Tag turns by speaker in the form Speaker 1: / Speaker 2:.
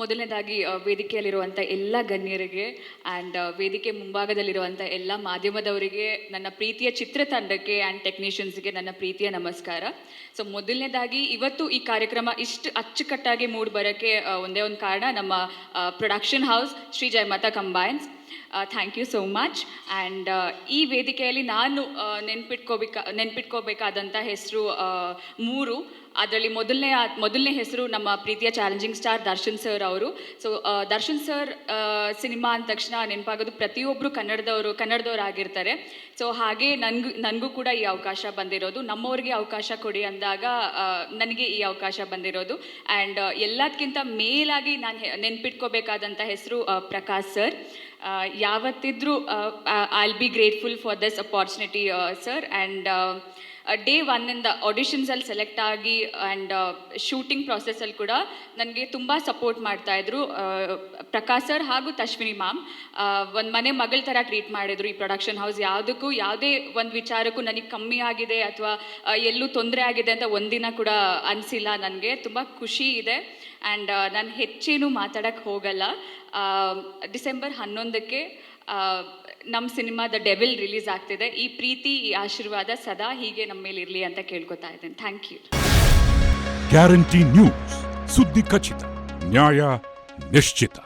Speaker 1: ಮೊದಲನೇದಾಗಿ ವೇದಿಕೆಯಲ್ಲಿರುವಂಥ ಎಲ್ಲ ಗಣ್ಯರಿಗೆ ಆ್ಯಂಡ್ ವೇದಿಕೆ ಮುಂಭಾಗದಲ್ಲಿರುವಂಥ ಎಲ್ಲ ಮಾಧ್ಯಮದವರಿಗೆ ನನ್ನ ಪ್ರೀತಿಯ ಚಿತ್ರತಂಡಕ್ಕೆ ಆ್ಯಂಡ್ ಟೆಕ್ನಿಷಿಯನ್ಸ್ಗೆ ನನ್ನ ಪ್ರೀತಿಯ ನಮಸ್ಕಾರ. ಸೊ ಮೊದಲನೇದಾಗಿ, ಇವತ್ತು ಈ ಕಾರ್ಯಕ್ರಮ ಇಷ್ಟು ಅಚ್ಚುಕಟ್ಟಾಗಿ ಮೂಡಿ ಬರೋಕ್ಕೆ ಒಂದೇ ಒಂದು ಕಾರಣ ನಮ್ಮ production house Shri Jayamata combines thank you so much and ಈ ವೇದಿಕೆಯಲ್ಲಿ ನಾನು ನೆನ್ಪಿಟ್ಕೋಬೇಕಾ, ನೆನ್ಪಿಟ್ಕೋಬೇಕಾದಂಥ ಹೆಸರು ಮೂರು. ಅದರಲ್ಲಿ ಮೊದಲನೇ ಮೊದಲನೇ ಹೆಸರು ನಮ್ಮ ಪ್ರೀತಿಯ ಚಾಲೆಂಜಿಂಗ್ ಸ್ಟಾರ್ ದರ್ಶನ್ ಸರ್ ಅವರು. ಸೊ ದರ್ಶನ್ ಸರ್ ಸಿನಿಮಾ ಅಂದ ತಕ್ಷಣ ನೆನಪಾಗೋದು ಪ್ರತಿಯೊಬ್ಬರು ಕನ್ನಡದವರು, ಕನ್ನಡದವ್ರು ಆಗಿರ್ತಾರೆ. ಸೊ ಹಾಗೆ ನನಗೂ ನನಗೂ ಕೂಡ ಈ ಅವಕಾಶ ಬಂದಿರೋದು. ನಮ್ಮವ್ರಿಗೆ ಅವಕಾಶ ಕೊಡಿ ಅಂದಾಗ ನನಗೆ ಈ ಅವಕಾಶ ಬಂದಿರೋದು. ಆ್ಯಂಡ್ ಎಲ್ಲದಕ್ಕಿಂತ ಮೇಲಾಗಿ ನಾನು ನೆನ್ಪಿಟ್ಕೋಬೇಕಾದಂಥ ಹೆಸರು ಪ್ರಕಾಶ್ ಸರ್ ಯಾವತ್ತಿದ್ರೂ I be grateful for this opportunity sir and day ಒನ್ನಿಂದ ಆಡಿಷನ್ಸಲ್ಲಿ ಸೆಲೆಕ್ಟ್ ಆಗಿ ಆ್ಯಂಡ್ ಶೂಟಿಂಗ್ ಪ್ರಾಸೆಸ್ಸಲ್ಲಿ ಕೂಡ ನನಗೆ ತುಂಬ ಸಪೋರ್ಟ್ ಮಾಡ್ತಾಯಿದ್ರು ಪ್ರಕಾಶ್ ಸರ್ ಹಾಗೂ ತಶ್ವಿನಿ ಮ್ಯಾಮ್ ಒಂದು ಮನೆ ಮಗಳ ಥರ ಟ್ರೀಟ್ ಮಾಡಿದ್ರು ಈ ಪ್ರೊಡಕ್ಷನ್ ಹೌಸ್ ಯಾವುದಕ್ಕೂ, ಯಾವುದೇ ಒಂದು ವಿಚಾರಕ್ಕೂ ನನಗೆ ಕಮ್ಮಿ ಆಗಿದೆ ಅಥವಾ ಎಲ್ಲೂ ತೊಂದರೆ ಆಗಿದೆ ಅಂತ ಒಂದಿನ ಕೂಡ ಅನಿಸಿಲ್ಲ ನನಗೆ. ತುಂಬ ಖುಷಿ ಇದೆ. ಆ್ಯಂಡ್ ನಾನು ಹೆಚ್ಚೇನು ಮಾತಾಡೋಕ್ಕೆ ಹೋಗಲ್ಲ. ಡಿಸೆಂಬರ್ ಹನ್ನೊಂದಕ್ಕೆ ನಮ್ಮ ಸಿನಿಮಾ ದ ಡೆವಿಲ್ ರಿಲೀಸ್ ಆಗ್ತಿದೆ. ಈ ಪ್ರೀತಿ, ಈ ಆಶೀರ್ವಾದ ಸದಾ ಹೀಗೆ ನಮ್ಮ ಮೇಲೆ ಇರಲಿ ಅಂತ ಕೇಳ್ಕೊತಾ ಇದ್ದೇನೆ. ಥ್ಯಾಂಕ್ ಯು
Speaker 2: ಗ್ಯಾರಂಟಿ ನ್ಯೂಸ್ ಸುದ್ದಿ ಖಚಿತ ನ್ಯಾಯ ನಿಶ್ಚಿತ